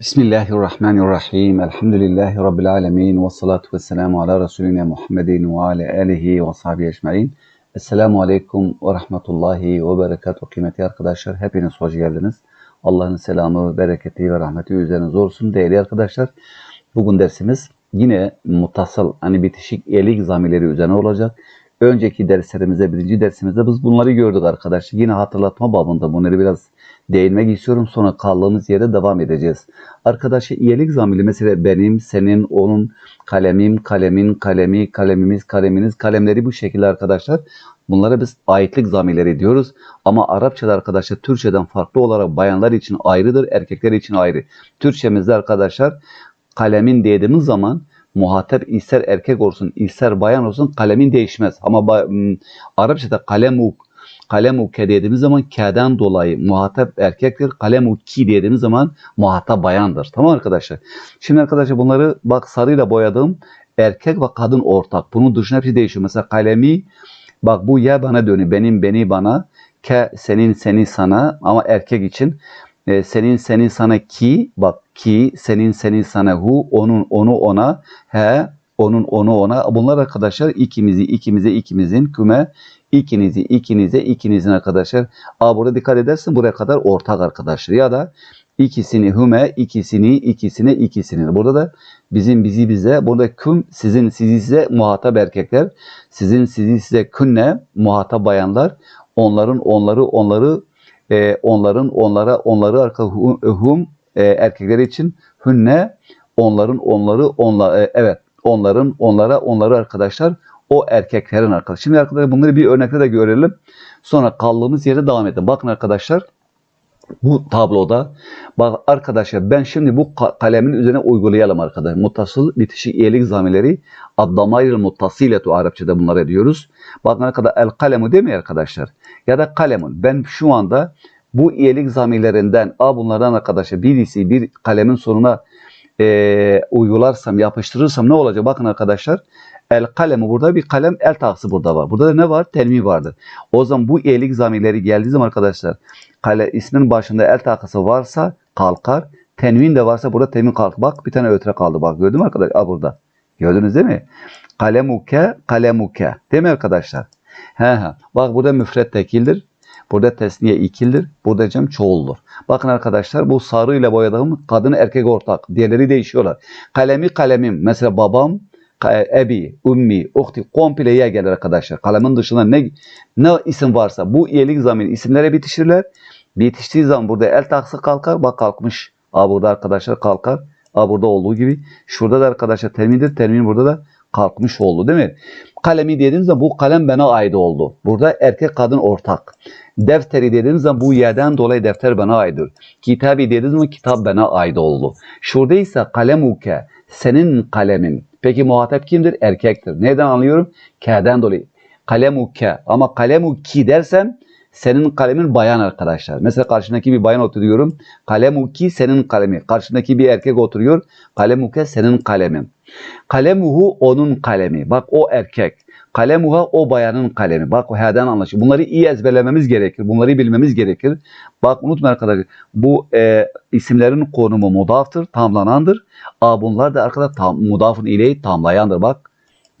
Bismillahirrahmanirrahim. Elhamdülillahi Rabbil alemin. Ve salatu ve selamu ala Resulina Muhammedin ve ala alihi ve sahbihi ecma'in. Esselamu aleyküm ve rahmetullahi ve berekatuhu. Kıymetli arkadaşlar hepiniz hoş geldiniz. Allah'ın selamı, bereketi ve rahmeti üzerinize olsun. Değerli arkadaşlar bugün dersimiz yine mutasıl hani bitişik elik zamirleri üzerine olacak. Önceki derslerimizde, birinci dersimizde biz bunları gördük arkadaşlar. Yine hatırlatma babında bunları biraz değinmek istiyorum. Sonra kaldığımız yere devam edeceğiz. Arkadaşlar iyilik zamiri mesela benim, senin, onun, kalemim, kalemin, kalemi, kalemimiz, kaleminiz, kalemleri bu şekilde arkadaşlar. Bunlara biz aitlik zamirleri diyoruz. Ama Arapçada arkadaşlar Türkçeden farklı olarak bayanlar için ayrıdır, erkekler için ayrı. Türkçemizde arkadaşlar kalemin dediğimiz zaman muhatap ister erkek olsun ister bayan olsun kalemin değişmez. Ama Arapçada kalemu kalemu dediğimiz zaman k'den dolayı muhatap erkektir. Kalemu ki dediğimiz zaman muhatap bayandır. Tamam arkadaşlar. Şimdi arkadaşlar bunları bak sarıyla boyadım. Erkek ve kadın ortak. Bunun dışında hepsi değişiyor. Mesela kalemi bak bu ya bana dönüyor. Benim beni bana ke senin seni sana ama erkek için e, senin senin sana ki bak ki senin senin sana hu onun onu ona he onun onu ona bunlar arkadaşlar ikimizi ikimize ikimizin küme ikinizi ikinize ikinizin arkadaşlar. Aa burada dikkat edersin buraya kadar ortak arkadaşlar ya da ikisini hüme ikisini ikisine ikisini. Burada da bizim bizi bize burada küm sizin sizi size muhatap erkekler sizin sizi size künne muhatap bayanlar onların onları onları e, onların onlara onları arka hum e, erkekleri için hünne onların onları onla e, evet onların onlara onları arkadaşlar o erkeklerin arkadaşlar. Şimdi arkadaşlar bunları bir örnekle de görelim. Sonra kaldığımız yere devam edelim. Bakın arkadaşlar bu tabloda bak arkadaşlar ben şimdi bu kalemin üzerine uygulayalım arkadaşlar. Muttasıl bitişik iyilik zamirleri addamayr muttasiletu Arapçada bunları diyoruz. Bakın arkadaşlar el kalemu değil arkadaşlar? Ya da kalemun. Ben şu anda bu iyilik zamirlerinden a bunlardan arkadaşlar birisi bir kalemin sonuna e, uygularsam yapıştırırsam ne olacak? Bakın arkadaşlar El kalemi burada bir kalem el tahsı burada var. Burada da ne var? Telmi vardır. O zaman bu elik zamirleri geldiği zaman arkadaşlar kale ismin başında el tahsı varsa kalkar. Tenvin de varsa burada temin kalk. Bak bir tane ötre kaldı bak. Gördün mü arkadaşlar? Aa, burada. Gördünüz değil mi? Kalemuke, kalemuke. Değil mi arkadaşlar? He he. Bak burada müfret tekildir. Burada tesniye ikildir. Burada cem çoğuldur. Bakın arkadaşlar bu sarı ile boyadığım kadın erkek ortak. Diğerleri değişiyorlar. Kalemi kalemim. Mesela babam, ebi, ummi, uhti komple ya gelir arkadaşlar. Kalemin dışında ne ne isim varsa bu iyilik zamiri isimlere bitişirler. Bitiştiği zaman burada el taksı kalkar. Bak kalkmış. Aa burada arkadaşlar kalkar. Aa burada olduğu gibi. Şurada da arkadaşlar termindir. Termin burada da kalkmış oldu değil mi? Kalemi dediğimiz zaman bu kalem bana ait oldu. Burada erkek kadın ortak. Defteri dediğimiz zaman bu yerden dolayı defter bana aittir. Kitabı dediğimiz zaman kitap bana ait oldu. Şurada ise kalemuke senin kalemin. Peki muhatap kimdir? Erkektir. Neden anlıyorum? K'den dolayı. Kalemu ke. Ama kalemu ki dersem senin kalemin bayan arkadaşlar. Mesela karşındaki bir bayan oturuyorum. Kalemu ki senin kalemi. Karşındaki bir erkek oturuyor. Kalemu ke senin kalemin. Kalemuhu onun kalemi. Bak o erkek. Kalemuha o bayanın kalemi. Bak o herden anlaşılıyor. Bunları iyi ezberlememiz gerekir. Bunları bilmemiz gerekir. Bak unutma arkadaşlar. Bu e, isimlerin konumu mudaftır, tamlanandır. A bunlar da arkadaşlar tam, mudafın ile tamlayandır. Bak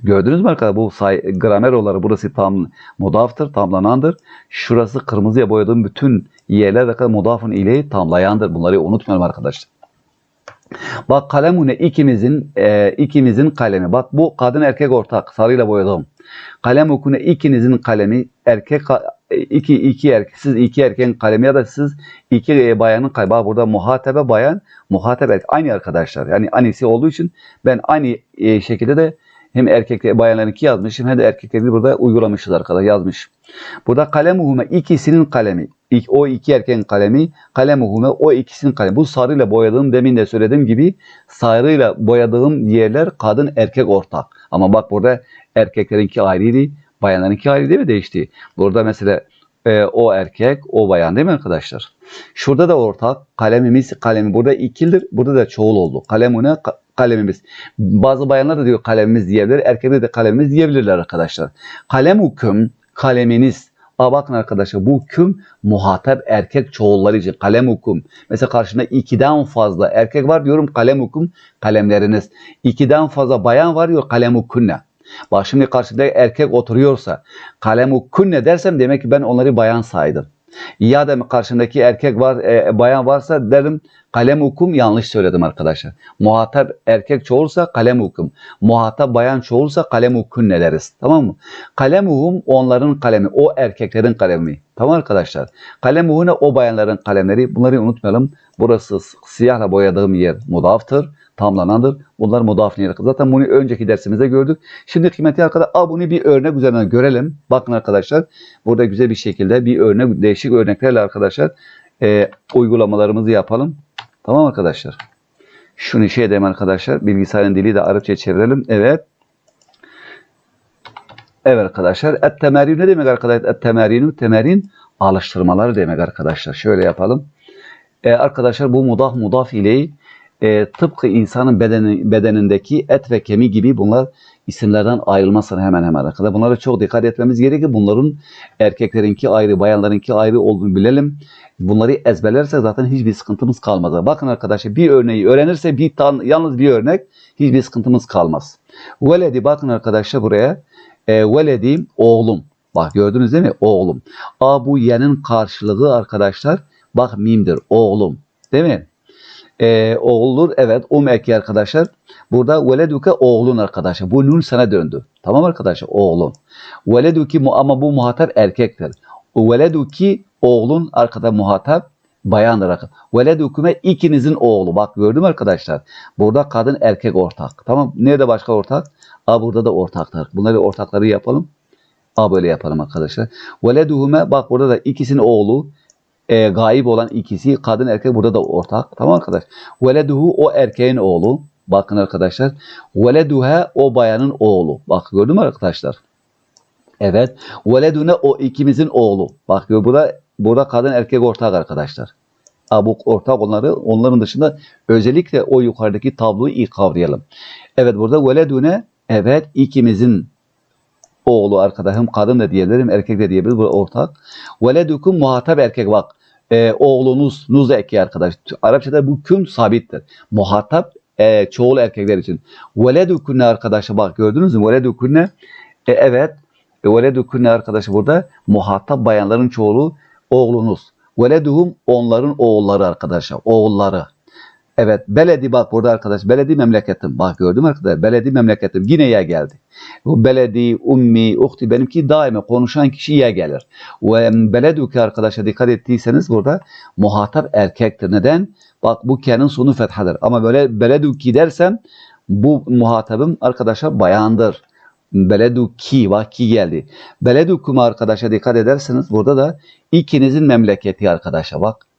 gördünüz mü arkadaşlar? Bu say, gramer olarak burası tam mudaftır, tamlanandır. Şurası kırmızıya boyadığım bütün yerler arkadaşlar mudafın ile tamlayandır. Bunları unutmayalım arkadaşlar. Bak kalemune ikimizin e, ikimizin kalemi. Bak bu kadın erkek ortak sarıyla boyadım. Kalem okune ikinizin kalemi erkek iki iki erkek siz iki erkeğin kalemi ya da siz iki e, bayanın kalemi. Bak burada muhatebe bayan muhatebe erkek. aynı arkadaşlar. Yani annesi olduğu için ben aynı e, şekilde de hem erkekler bayanlarınki yazmışım hem de erkekleri burada uygulamışız arkadaşlar yazmış. Burada kalemuhume ikisinin kalemi. O iki erkeğin kalemi, kalemuhume o ikisinin kalemi. Bu sarıyla boyadığım demin de söylediğim gibi sarıyla boyadığım yerler kadın erkek ortak. Ama bak burada erkeklerinki ayrıydı, bayanlarınki ayrı değil mi değişti? Burada mesela e, o erkek, o bayan değil mi arkadaşlar? Şurada da ortak kalemimiz kalemi burada ikildir. Burada da çoğul oldu. Kalemune kalemimiz. Bazı bayanlar da diyor kalemimiz diyebilir. Erkekler de kalemimiz diyebilirler arkadaşlar. Kalem hüküm kaleminiz Aa bakın arkadaşlar bu küm muhatap erkek çoğulları için kalemukum. Mesela karşımda ikiden fazla erkek var diyorum kalemukum kalemleriniz. İkiden fazla bayan var diyor kalemukunne. Bak şimdi karşımda erkek oturuyorsa kalemukunne dersem demek ki ben onları bayan saydım. Ya da karşımdaki erkek var, e, bayan varsa derim kalem hukum yanlış söyledim arkadaşlar. Muhatap erkek çoğulsa kalem hukum. Muhatap bayan çoğulsa kalem hukum ne deriz? Tamam mı? Kalem hukum onların kalemi, o erkeklerin kalemi. Tamam arkadaşlar. Kalem hukum o bayanların kalemleri. Bunları unutmayalım. Burası siyahla boyadığım yer mudaftır tamlanandır. Bunlar mudaf niyet. Zaten bunu önceki dersimizde gördük. Şimdi kıymetli arkadaşlar a bunu bir örnek üzerinden görelim. Bakın arkadaşlar burada güzel bir şekilde bir örnek değişik örneklerle arkadaşlar e, uygulamalarımızı yapalım. Tamam arkadaşlar. Şunu şey edelim arkadaşlar. Bilgisayarın dili de Arapça çevirelim. Evet. Evet arkadaşlar. Et temerin ne demek arkadaşlar? Et temerinu temerin alıştırmaları demek arkadaşlar. Şöyle yapalım. E, arkadaşlar bu mudaf mudaf ile e, tıpkı insanın bedeni, bedenindeki et ve kemik gibi bunlar isimlerden ayrılmasın hemen hemen arkadaşlar. Bunlara çok dikkat etmemiz gerekir. Bunların erkeklerinki ayrı, bayanlarınki ayrı olduğunu bilelim. Bunları ezberlersek zaten hiçbir sıkıntımız kalmaz. Bakın arkadaşlar bir örneği öğrenirse bir tan yalnız bir örnek hiçbir sıkıntımız kalmaz. Veledi bakın arkadaşlar buraya. E, veledi oğlum. Bak gördünüz değil mi? Oğlum. A bu yenin karşılığı arkadaşlar bak mimdir. Oğlum. Değil mi? Ee, oğuldur. Evet. Um eki arkadaşlar. Burada veleduke oğlun arkadaşlar. Bu nun sana döndü. Tamam arkadaşlar? Oğlun. Veleduki ama bu muhatap erkektir. Veleduki oğlun arkada muhatap bayandır arkadaşlar. Veleduküme ikinizin oğlu. Bak gördüm arkadaşlar. Burada kadın erkek ortak. Tamam. Nerede başka ortak? A burada da ortaktır. Bunları ortakları yapalım. A böyle yapalım arkadaşlar. Veleduhume bak burada da ikisinin oğlu e, gayip olan ikisi kadın erkek burada da ortak. Tamam arkadaş. Veleduhu o erkeğin oğlu. Bakın arkadaşlar. Veleduha o bayanın oğlu. Bak gördün mü arkadaşlar? Evet. Veledune o ikimizin oğlu. Bak burada burada kadın erkek ortak arkadaşlar. Bu ortak onları onların dışında özellikle o yukarıdaki tabloyu iyi kavrayalım. Evet burada veledune evet ikimizin oğlu arkadaşım kadın da diyebilirim erkek de diyebiliriz bu ortak. Veledukum muhatap erkek bak e, oğlunuz nuz eki arkadaş. Arapçada bu küm sabittir. Muhatap e, çoğul erkekler için. Veledukunne arkadaşı bak gördünüz mü? Veledukunne e, evet. E, veledukunne arkadaşı burada muhatap bayanların çoğulu oğlunuz. Veleduhum onların oğulları arkadaşlar. Oğulları. Evet beledi bak burada arkadaş beledi memleketim. Bak gördüm arkadaşlar beledi memleketim yine geldi. Bu beledi, ummi, uhti benimki daima konuşan kişi ya gelir. Ve beleduki arkadaşa dikkat ettiyseniz burada muhatap erkektir. Neden? Bak bu kenin sonu fethadır. Ama böyle beleduki dersem bu muhatabım arkadaşa bayandır. Beleduki bak geldi. Beledukum arkadaşa dikkat ederseniz burada da ikinizin memleketi arkadaşa bak.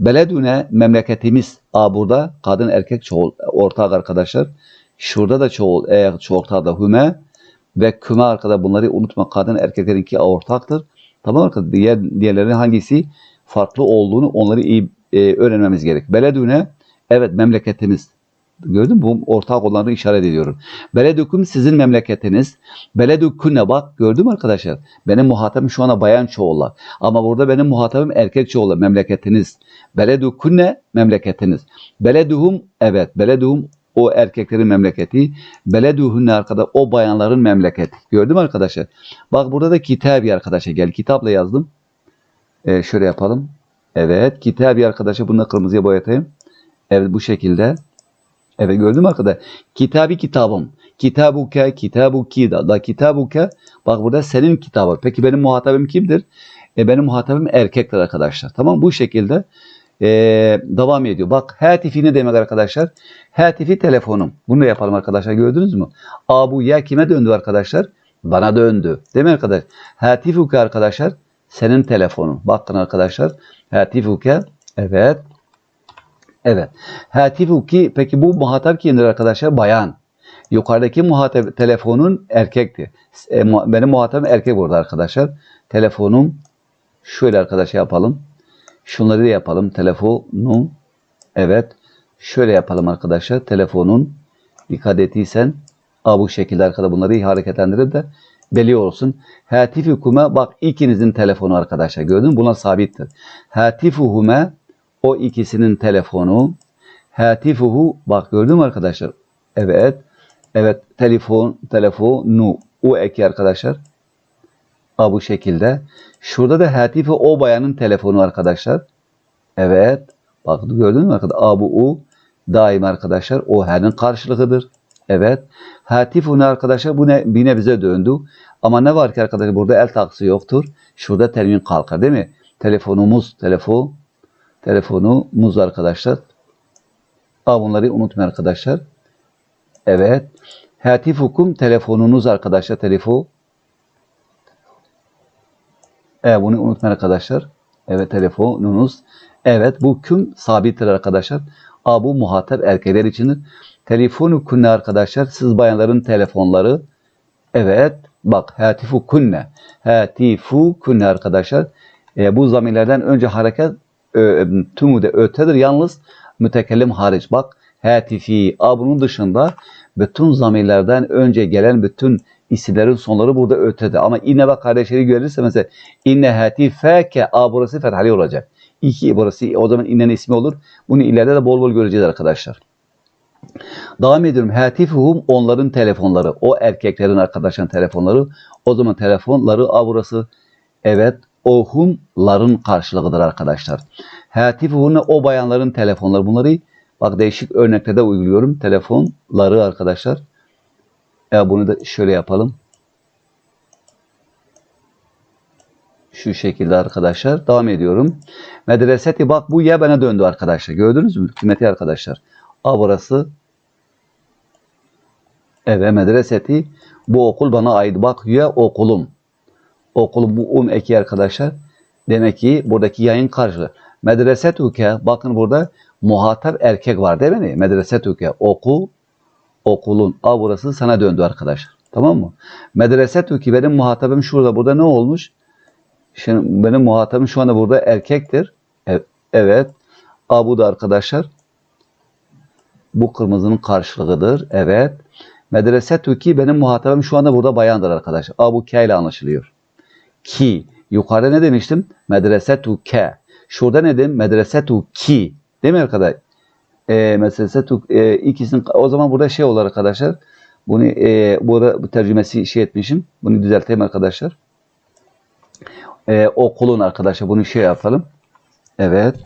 Beledüne memleketimiz. A burada kadın erkek çoğul ortak arkadaşlar. Şurada da çoğul e, çoğulta da hüme ve küme arkada bunları unutma. Kadın erkeklerinki ortaktır. Tamam arkadaşlar. Diğer diğerlerinin hangisi farklı olduğunu onları iyi e, öğrenmemiz gerek. Beledüne evet memleketimiz. Gördün mü? Bu ortak olanları işaret ediyorum. Beledüküm sizin memleketiniz. Beledüküne bak gördün mü arkadaşlar? Benim muhatabım şu anda bayan çoğullar. Ama burada benim muhatabım erkek çoğullar. Memleketiniz. Beledüküne memleketiniz. Beleduhum evet. Beleduhum o erkeklerin memleketi. Beleduhunne arkada o bayanların memleketi. Gördün mü arkadaşlar? Bak burada da kitabi arkadaşa gel. Kitapla yazdım. Ee, şöyle yapalım. Evet. Kitabi arkadaşa bunu kırmızıya boyatayım. Evet bu şekilde. Evet gördün mü arkadaşlar? Kitabi kitabım. Kitabuke, kitabuki da, da kitabuke. Bak burada senin kitabı. Peki benim muhatabım kimdir? E, benim muhatabım erkektir arkadaşlar. Tamam bu şekilde e, devam ediyor. Bak hatifi ne demek arkadaşlar? Hatifi telefonum. Bunu da yapalım arkadaşlar gördünüz mü? A bu ya kime döndü arkadaşlar? Bana döndü. Değil mi arkadaş? Hatifuke arkadaşlar senin telefonun. Bakın arkadaşlar. Hatifuke evet. Evet. Hatifuki peki bu muhatap kimdir arkadaşlar? Bayan. Yukarıdaki muhatap telefonun erkekti. E, benim muhatabım erkek burada arkadaşlar. Telefonum şöyle arkadaşlar yapalım. Şunları da yapalım. Telefonum evet. Şöyle yapalım arkadaşlar. Telefonun dikkat ettiysen a bu şekilde arkada bunları hareketlendirip de belli olsun. Hatifukume bak ikinizin telefonu arkadaşlar gördün mü? Bunlar sabittir. Hatifuhume o ikisinin telefonu. Hatifuhu bak gördün mü arkadaşlar? Evet. Evet telefon telefonu o eki arkadaşlar. Ha, bu şekilde. Şurada da hatifi o bayanın telefonu arkadaşlar. Evet. Bak gördün mü arkadaşlar? A bu u daim arkadaşlar o her'in karşılığıdır. Evet. Hatifu ne arkadaşlar? Bu ne? Bir nebze döndü. Ama ne var ki arkadaşlar? Burada el taksı yoktur. Şurada termin kalkar değil mi? Telefonumuz, telefon, telefonumuz arkadaşlar. Aa, bunları unutmayın arkadaşlar. Evet. Hatifukum telefonunuz arkadaşlar. Telefon. Evet bunu unutmayın arkadaşlar. Evet telefonunuz. Evet bu küm sabittir arkadaşlar. A bu muhatap erkekler içindir. Telefonu kunne arkadaşlar. Siz bayanların telefonları. Evet. Bak hatifu kunne. Hatifu kunne arkadaşlar. E, bu zamirlerden önce hareket e, tümü de ötedir. Yalnız mütekellim hariç. Bak hatifi. A bunun dışında bütün zamirlerden önce gelen bütün isimlerin sonları burada ötede. Ama inne ve kardeşleri görürse mesela inne hatifeke a burası fethali olacak. İki burası o zaman innenin ismi olur. Bunu ileride de bol bol göreceğiz arkadaşlar. Devam ediyorum. Hatifuhum onların telefonları. O erkeklerin arkadaşların telefonları. O zaman telefonları a burası evet o karşılığıdır arkadaşlar. Hatifuhune o bayanların telefonları. Bunları bak değişik örneklerde uyguluyorum. Telefonları arkadaşlar. Ya bunu da şöyle yapalım. Şu şekilde arkadaşlar. Devam ediyorum. Medreseti bak bu ya bana döndü arkadaşlar. Gördünüz mü? Kıymeti arkadaşlar. A burası. Evet medreseti. Bu okul bana ait. Bak ya okulum. Okulum bu um eki arkadaşlar. Demek ki buradaki yayın karşılığı. Medresetuke bakın burada muhatap erkek var değil mi? Medresetuke okul okulun. A burası sana döndü arkadaşlar. Tamam mı? Medresetu ki benim muhatabım şurada. Burada ne olmuş? Şimdi benim muhatabım şu anda burada erkektir. E- evet. A bu da arkadaşlar. Bu kırmızının karşılığıdır. Evet. Medresetu ki benim muhatabım şu anda burada bayandır arkadaşlar. A bu K ile anlaşılıyor. Ki. Yukarıda ne demiştim? Medresetu K. Şurada ne dedim? Medresetu ki. Değil mi arkadaşlar? e, meselesi e, ikisinin o zaman burada şey olur arkadaşlar. Bunu e, burada bu tercümesi şey etmişim. Bunu düzelteyim arkadaşlar. E, okulun arkadaşlar bunu şey yapalım. Evet.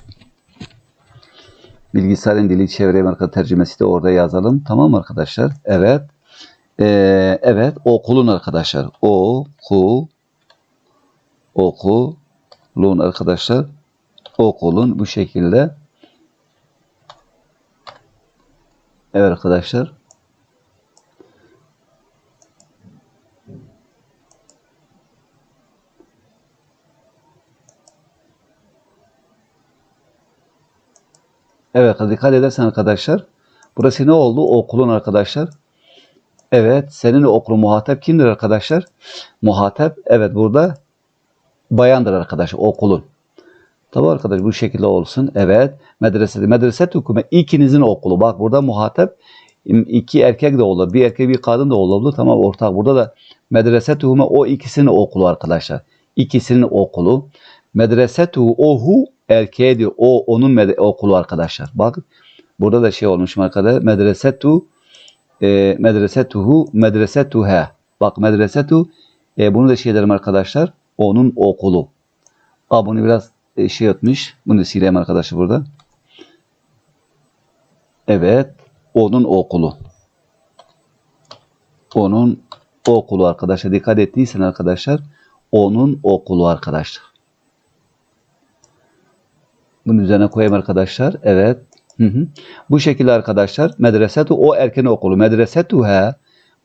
Bilgisayarın dili çevireyim arkadaşlar. Tercümesi de orada yazalım. Tamam arkadaşlar? Evet. E, evet. Okulun arkadaşlar. Oku okulun arkadaşlar. Okulun bu şekilde Evet arkadaşlar. Evet dikkat edersen arkadaşlar. Burası ne oldu? Okulun arkadaşlar. Evet senin okulun muhatap kimdir arkadaşlar? Muhatap evet burada bayandır arkadaşlar okulun. Tabi arkadaş bu şekilde olsun. Evet. Medrese, medreset hükümet ikinizin okulu. Bak burada muhatap iki erkek de olur. Bir erkek bir kadın da olabilir. Tamam ortak. Burada da medreset hükümet o ikisinin okulu arkadaşlar. İkisinin okulu. Medresetu ohu erkeğe diyor. O onun okulu arkadaşlar. Bak burada da şey olmuş arkadaşlar. Medresetu e, medresetuhu medresetuha. Bak medresetu e, bunu da şey derim arkadaşlar. Onun okulu. Aa, bunu biraz e, şey atmış. Bunu sileyim arkadaşlar burada. Evet. Onun okulu. Onun okulu arkadaşlar. Dikkat ettiysen arkadaşlar. Onun okulu arkadaşlar. Bunun üzerine koyayım arkadaşlar. Evet. Hı hı. Bu şekilde arkadaşlar. Medresetu o erken okulu. Medresetu he.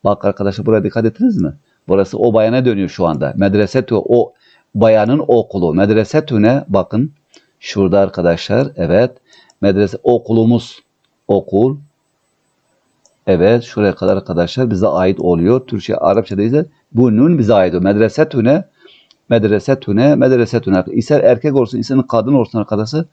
Bak arkadaşlar buraya dikkat ettiniz mi? Burası o bayana dönüyor şu anda. Medresetu o bayanın okulu. Medresetüne bakın. Şurada arkadaşlar. Evet. Medrese okulumuz. Okul. Evet. Şuraya kadar arkadaşlar bize ait oluyor. Türkçe, Arapçada ise bu nun bize ait. Medresetüne medresetüne medresetüne. İster erkek olsun, ister kadın olsun arkadaşlar.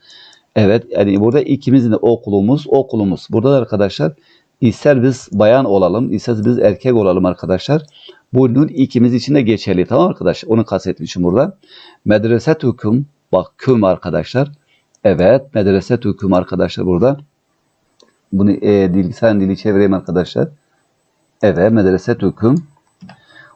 Evet. Yani burada ikimizin de okulumuz, okulumuz. Burada da arkadaşlar ister biz bayan olalım, ister biz erkek olalım arkadaşlar. Bu nun ikimiz için de geçerli tamam arkadaşlar. Onu kastetmişim burada. Medresetüküm bak küm arkadaşlar. Evet medresetüküm arkadaşlar burada. Bunu e, dil, sen dili çevireyim arkadaşlar. Evet medresetüküm.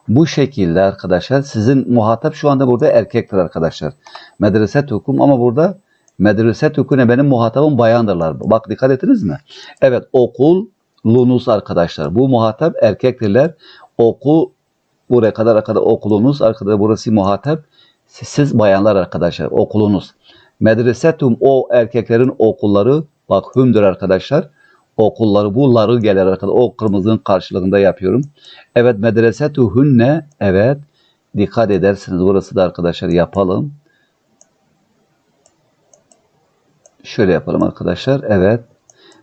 Bu şekilde arkadaşlar sizin muhatap şu anda burada erkektir arkadaşlar. Medresetüküm ama burada medresetüküne benim muhatabım bayandırlar. Bak dikkat ettiniz mi? Evet okul lunus arkadaşlar. Bu muhatap erkektirler. Okul buraya kadar kadar okulunuz arkada burası muhatap. Siz, siz bayanlar arkadaşlar okulunuz. Medresetum o erkeklerin okulları bak hümdür arkadaşlar. Okulları bunları gelir arkadaşlar. O kırmızının karşılığında yapıyorum. Evet medresetuhunne evet dikkat edersiniz. Burası da arkadaşlar yapalım. Şöyle yapalım arkadaşlar. Evet.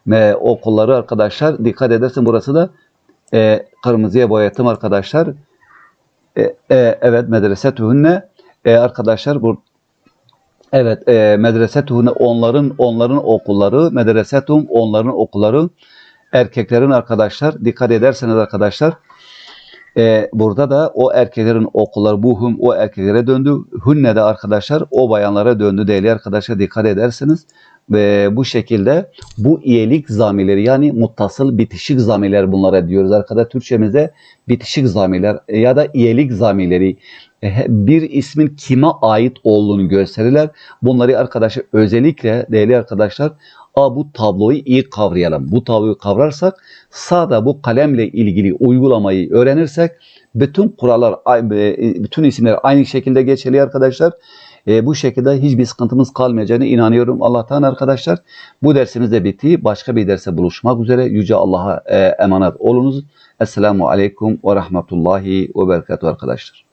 Ve okulları arkadaşlar dikkat edersin burası da e, kırmızıya boyattım arkadaşlar. E, e, evet medresetuhunne e, arkadaşlar bu Evet, e, medresetuhunne onların onların okulları, medresetum onların okulları, erkeklerin arkadaşlar dikkat ederseniz arkadaşlar e, burada da o erkeklerin okulları bu hum o erkeklere döndü. Hünne de arkadaşlar o bayanlara döndü değerli arkadaşlar dikkat edersiniz. Ve bu şekilde bu iyilik zamirleri yani muttasıl bitişik zamirler bunlara diyoruz arkadaşlar. Türkçemizde bitişik zamirler ya da iyilik zamirleri e, bir ismin kime ait olduğunu gösterirler. Bunları arkadaşlar özellikle değerli arkadaşlar A, bu tabloyu iyi kavrayalım. Bu tabloyu kavrarsak sağda bu kalemle ilgili uygulamayı öğrenirsek bütün kurallar, e, bütün isimler aynı şekilde geçerli arkadaşlar. E, bu şekilde hiçbir sıkıntımız kalmayacağını inanıyorum Allah'tan arkadaşlar. Bu dersimiz de bitti. Başka bir derse buluşmak üzere. Yüce Allah'a e, emanet olunuz. Esselamu Aleyküm ve Rahmetullahi ve Berekatuhu arkadaşlar.